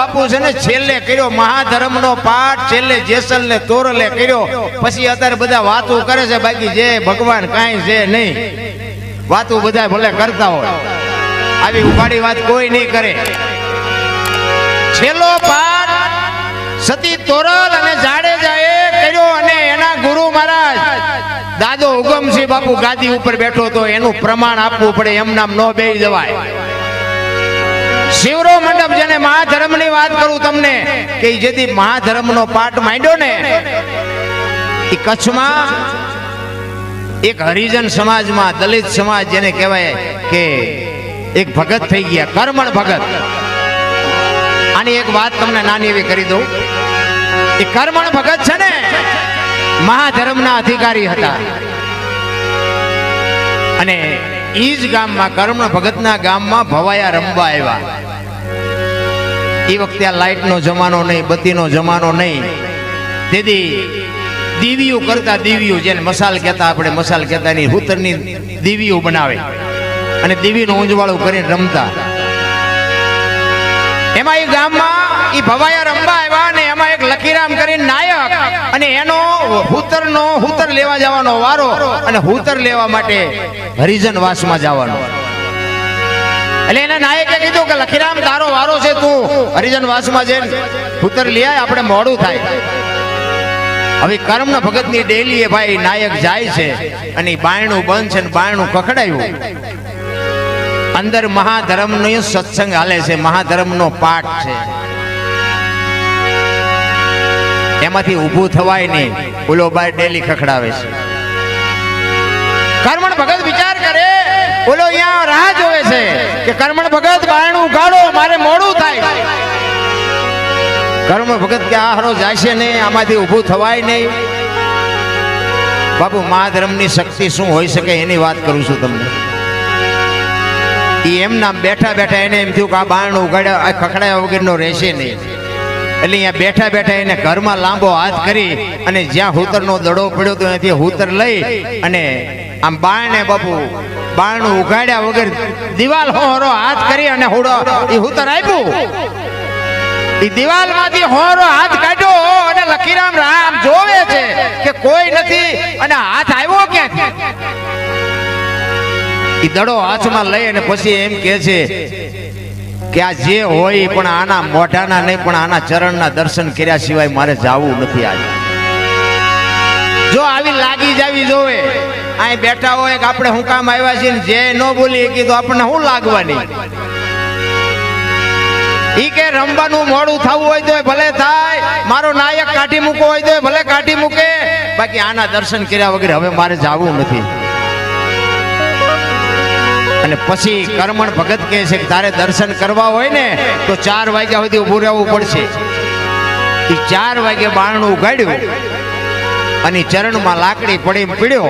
બાપુ છે ને, છેલ્લે કર્યો મહાધર્મનો પાઠ, છેલ્લે જેસલ ને તોરલે કર્યો. પછી અત્યારે બધા વાતો કરે છે, બાકી જે ભગવાન કાંઈ છે નહીં. વાતો બધા ભલે કરતા હોય. આવી ઉપાડી વાત કોઈ નહીં કરે. છેલ્લો પાઠ સતી તોરલ અને જાડેજાએ કર્યો અને એના ગુરુ મહારાજ, દાદો ઉગમસિંહ બાપુ ગાદી ઉપર બેઠો તો એનું પ્રમાણ આપવું પડે, એમ નામ નો બે જવાય. શિવરો મંડપ જેને મહાધર્મની વાત કરું તમને, કે જેથી મહાધર્મ નો પાઠ માંડ્યો ને એ કચ્છમાં એક હરિજન સમાજમાં, દલિત સમાજ જેને કહેવાય કે એક ભગત થઈ ગયા, કર્મણ ભગત. આની એક વાત તમને નાની એવી કરી દઉં. એ કર્મણ ભગત છે ને, મહાધર્મના અધિકારી હતા. અને ઈ જ ગામમાં, કર્મણ ભગતના ગામમાં ભવાયા રમવા આવ્યા. એ વખતે આ લાઇટનો જમાનો નહીં, બત્તીનો જમાનો નહીં. તેથી દીવીઓ કરતા દીવીઓ જેને મસાલ કહેતા આપણે મસાલ કહેતા એની હુતરની દીવીઓ બનાવે. અને દીવીનું ઊંજવાળું કરીને રમતા. એમાં એ ગામમાં એ ભવાયા રમવા આવ્યા ને એમાં એક લખીરામ કરીને નાયક અને એનો હુતરનો હુતર લેવા જવાનો વારો અને હુતર લેવા માટે હરિજન વાસમાં જવાનો. એટલે એના નાયકે કીધું કે લખીરામ, તારો વારો છે તું. હરિજન વાસમાં જઈને પુત્ર લઈ આય, આપણે મોડું થાય. હવે કર્મ ભગતની ડેલી એ ભાઈ નાયક જાય છે અને બાયણું બંધ છે બાયણું કખડાયું. અંદર મહાધર્મનો સત્સંગ હાલે છે, મહાધર્મનો પાઠ છે. એમાંથી ઊભું થવાય નહીં. ઓલો બાય ડેલી ખખડાવે છે. કર્મણ ભગત વિચાર કરે ઓલો અહીંયા રાહ જોવે છે કે કર્મણ ભગત બાયણું ઉગાડો મારે મોડું થાય. કર્મ ભગત કે આ હારો જાશે નહીં, આમાંથી ઊભું થવાય નહીં. બાપુ મહાધર્મની શક્તિ શું હોઈ શકે એની વાત કરું છું તમને. એ એમના બેઠા બેઠા એને એમ થયું કે આ બારણું ઉગાડ્યા, આ ખખડાયા વગરનો રહેશે નહીં. એટલે અહીંયા બેઠા બેઠા એને ઘરમાં લાંબો હાથ કરી અને જ્યાં હુતરનો દડો પડ્યો તો ત્યાંથી હુતર લઈ અને આમ બારણે બાપુ બારણું ઉગાડ્યા વગર દિવાલ હોરો હાથ કરી અને હોડો. એ હુતર આપ્યું એ દિવાલમાંથી હોરો હાથ કાઢ્યો અને લખીરામ રામ જોવે છે કે કોઈ નથી અને હાથ આવ્યો ક્યાંક? એ દડો હાથમાં લઈ અને પછી એમ કે છે કે આ જે હોય પણ આના મોઢાના નહીં, પણ આના ચરણના દર્શન કર્યા સિવાય મારે જાવું નથી આજે. જો આવી લાગી જાવી જોવે. અહીં બેઠા હોય કે આપણે હું કામ આવ્યા છીએ જે ન બોલી કીધું, આપણને શું લાગવાની? ઈ કે રમવાનું મોડું થવું હોય તો ભલે થાય, મારો નાયક કાઢી મૂકવો હોય તો ભલે કાઢી મૂકે. બાકી આના દર્શન કર્યા વગર હવે મારે જાવું નથી. અને પછી કર્મણ ભગત કહે છે કે તારે દર્શન કરવા હોય ને, તો ચાર વાગ્યા સુધી ઊભું રહેવું પડશે. એ ચાર વાગે બારણું ઉગાડ્યું. અને ચરણમાં લાકડી પડી પીડ્યો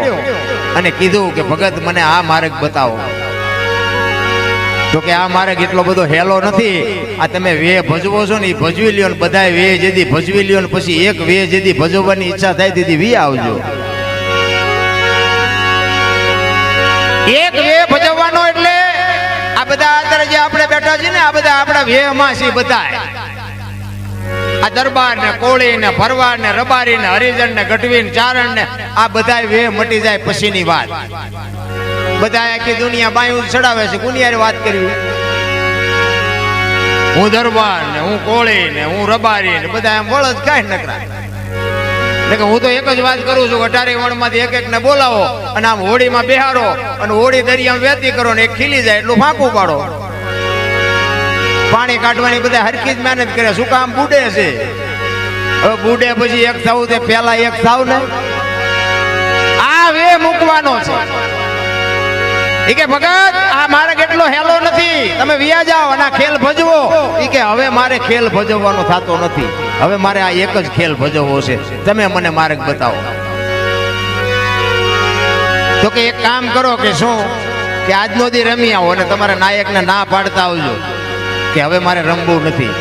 અને કીધું કે, ભગત, મને આ માર્ગ બતાવો. તો કે આ માર્ગ એટલો બધો હેલો નથી. આ તમે વે ભજવો છો ને એ ભજવી લ્યો ને બધાય વે જેથી ભજવી લ્યો ને પછી એક વે જેથી ભજવવાની ઈચ્છા થાય તેથી વી આવજો. એક વે ભજવવાનો એટલે આ બધા અત્યારે જે આપણે બેઠા છીએ ને, આ બધા આપણા વેહમાં છે બધા આ દરબાર ને કોળી ને ફરવા ને રબારી ને હરિજન ને ગઢવી ને ચારણ ને આ બધા વેહ મટી જાય પછીની વાત. બધા આખી દુનિયા બાયું ચડાવે છે. કુનિયારે વાત કરવી. હું દરબાર ને હું કોળી ને હું રબારી ને બધા એમ વળદ કાંઈ નકરા એટલે હું તો એક જ વાત કરું છું, અઢારે વણમાંથી એક એક ને બોલાવો અને આમ હોળીમાં બેહારો અને હોળી દરિયામાં વેતી કરો ને એક ખીલી જાય, એટલું ફાંકું પાડો. પાણી કાઢવાની બધા હરખી જ મહેનત કરે. શું કામ બુડે છે? હવે બુડે પછી એક થવું તે પેલા એક થાવ ને આ વે મૂકવાનો છે. એ કે, ભગત, આ મારે કેટલો હેલો નથી. તમે વ્યા જાઓ અને ખેલ ભજવો. એ કે, હવે મારે ખેલ ભજવવાનો થતો નથી. હવે મારે આ એક જ ખેલ ભજવવો છે. તમે મને માર્ગ બતાવો. તો કે, એક કામ કરો કે શું? કે આજનો દી રમી આવો અને તમારા નાયકને ના પાડતા આવજો. કે હવે મારે રમવું નથી.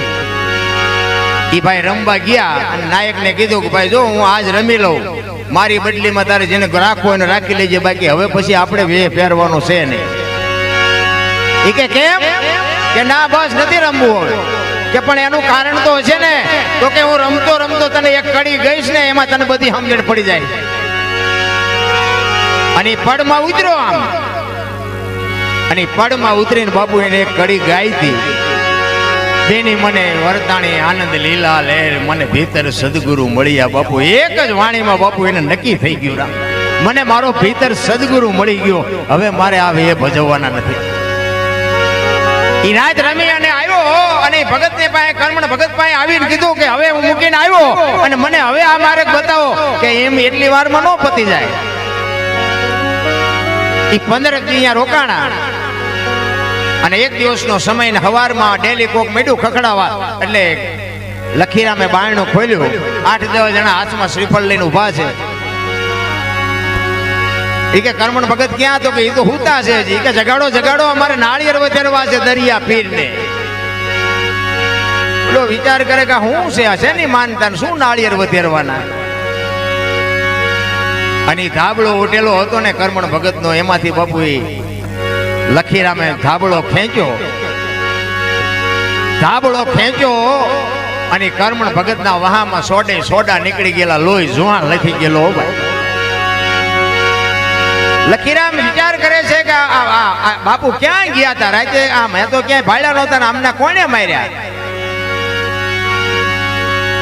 એ ભાઈ રમવા ગયા અને નાયકને કીધું કે ભાઈ જો હું આજ રમી લઉં, મારી બદલીમાં તારે જેને રાખવો એને રાખી લેજે બાકી, હવે પછી આપણે વે પહેરવાનો છે નહીં. એ કે કેમ? કે ના બસ નથી રમવું હવે. કે પણ એનું કારણ તો છે ને, તો કે હું રમતો રમતો તને એક કડી ગઈશ ને, એમાં તને બધી સમજણ પડી જાય. અને પડમાં ઉતર્યો આમ. અને પડમાં ઉતરીને બાપુ એને એક કડી ગાઈ હતી. બેની મને વરતાણી આનંદ લીલા લહેર, મને ભીતર સદગુરુ મળ્યા બાપુ. એક જ વાણીમાં બાપુ એને નક્કી થઈ ગયું રામ. મને મારો ભીતર સદગુરુ મળી ગયો. હવે મારે આ એ ભજવવાના નથી. અને આવ્યો અને ભગત પાસે કર્મણ ભગત આવીને કીધું કે હવે મૂકીને આવ્યો. અને મને હવે આ માર્ગ બતાવો કે એમ એટલી વારમાં ન પતી જાય. એ પંદર રોકાણા. અને એક દિવસનો સમય હવારમાં ડેલી કોક મેડું ખખડાવા એટલે લખીરામે બારણું ખોલ્યું. આઠ દસ જણા હાથમાં શ્રીફળ લઈને ઊભા છે. એ કે કર્મણ ભગત ક્યાં તો કે એ તો હુતા છે એ કે જગાડો જગાડો, અમારે નાળિયેર વધેરવા છે દરિયા પીરને. પેલો વિચાર કરે કે હું છે? આ છે ની માનતા શું નાળિયેર વધેરવાના? અને ધાબળો ઉઠેલો હતો ને કરમણ ભગતનો, એમાંથી બાપુ લખીરામે ધાબળો ખેંચ્યો. ધાબળો ખેંચ્યો અને કર્મણ ભગતના વહામાં સોડે સોડા નીકળી ગયેલા લોહી જુવાન લખી ગયેલો ભાઈ લખીરામ વિચાર કરે છે કે બાપુ ક્યાં ગયા હતા રાતે આ મેં તો ક્યાંય ભાડ્યા નહોતા આમને કોને માર્યા?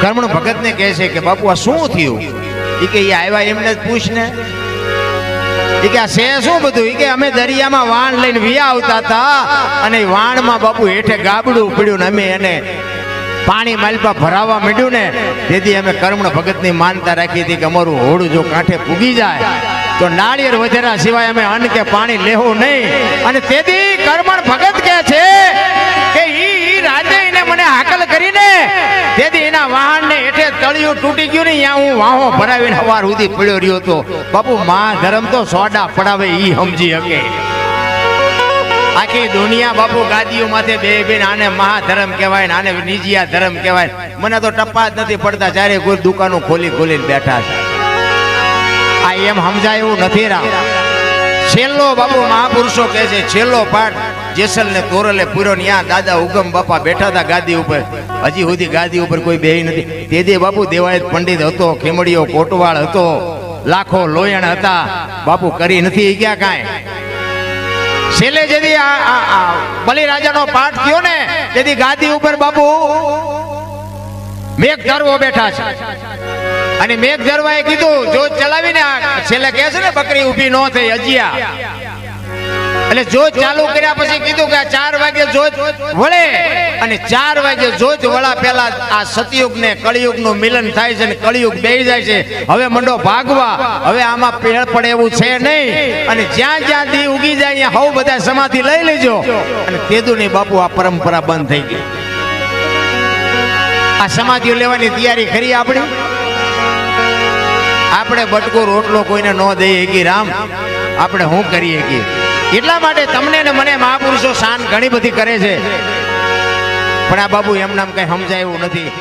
કર્મણ ભગત ને કહે છે કે બાપુ આ શું થયું? એ કે એ આવ્યા એમને જ પૂછ ને શું બધું? કે અમે દરિયામાં વાણ લઈને વિયા આવતા હતા અને વાણમાં બાપુ હેઠે ગાબડું પડ્યું ને અમે એને પાણી માલપા ભરાવા માંડ્યું ને તેથી અમે કર્મણ ભગતની માનતા રાખી હતી કે અમારું હોડું જો કાંઠે પૂગી જાય, તો નાળિયેર વધેરા સિવાય અમે અન્ન કે પાણી લેવું નહીં. અને તેથી કર્મણ ભગત કે છે કે હાકલ કરીને તેથી એના વાહનને હેઠે તળિયું તૂટી ગયું ને, ત્યાં હું વાહો ભરાવીને સવાર સુધી પડ્યો રહ્યો હતો. બાપુ, મા ધર્મ તો સોડા પડાવે, ઈ સમજી શકે. આખી દુનિયા બાપુ ગાદીઓ માથે બે બેન, આને મહાધર્મ કહેવાય ને આને નિજિયા ધર્મ કહેવાય. મને તો ટપ્પા જ નથી પડતા ચારે કોઈ દુકાનો ખોલી ખોલીને બેઠા છે. આ એમ સમજાય એવું નથી રામ છેલ્લો બાપુ મહાપુરુષો કહે છે, છેલ્લો પાઠ જેસલ ને તોરલે પૂરો ત્યાં દાદા ઉગમ બાપા બેઠા હતા ગાદી ઉપર. હજી સુધી ગાદી ઉપર કોઈ બે નથી. તેથી બાપુ દેવાયત પંડિત હતો ખેમડીઓ કોટવાળ હતો, લાખો લોયણ હતા, બાપુ કરી નથી ગયા કાંઈ. છેલ્લે જેથી બલિરાજાનો પાઠ થયો ને, તેથી ગાદી ઉપર બાપુ મેઘ ધરવો બેઠા છે. અને મેઘ ધરવાએ કીધું જોત ચલાવીને છેલ્લે કહે છે ને, બકરી ઊભી ન થઈ, અજિયા. એટલે જોત ચાલુ કર્યા પછી કીધું કે ચાર વાગે જોત વળે. અને ચાર વાગે જોત વળા પહેલા આ સતયુગ ને કળિયુગનું મિલન થાય છે અને કળિયુગ બે જાય છે. હવે મંડો ભાગવા. હવે આમાં પેળ પડે એવું છે નહીં. અને જ્યાં જ્યાં દી ઉગી જાય હવ બધા સમાધિ લઈ લેજો. અને તેદુની બાપુ આ પરંપરા બંધ થઈ ગઈ. આ સમાધિઓ લેવાની તૈયારી કરી આપણી? આપણે બટકો રોટલો કોઈને ન દઈએ કે રામ. આપણે શું કરીએ કે એટલા માટે તમને ને મને મહાપુરુષો શાન ઘણી બધી કરે છે. પણ આ બાબુ એમ નામ કઈ સમજાય એવું નથી.